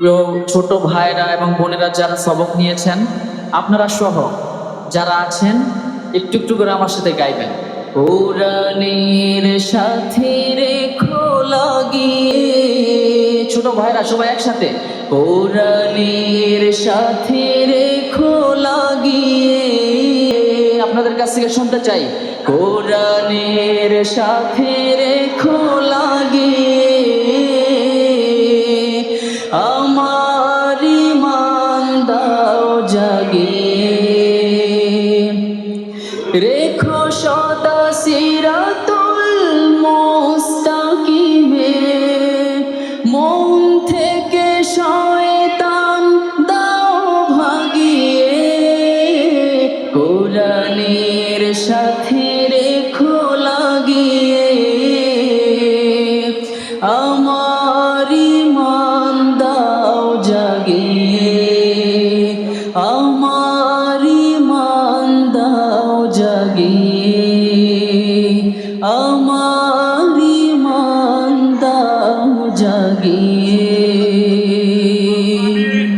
প্রিয় ছোট ভাইরা এবং বোনেরা যারা সবক নিয়েছেন, আপনারা সহ যারা আছেন, একটু একটু করে আমার সাথে গাইবেন। কোরআনের সাথে ছোট ভাইরা সবাই একসাথে। কোরআনের সাথে রেখো লাগিয়ে আপনাদের কাছ থেকে শুনতে চাই। কোরআনের সাথে রেখো লাগিয়ে রেখো সদা সিরাতুল মুস্তাকিমে। মন থেকে শয়তান দাও ভাগিয়ে। কোরআনের সাথে রেখো লাগিয়ে। আমার ইমান দাও জাগিয়ে। আমার ظالما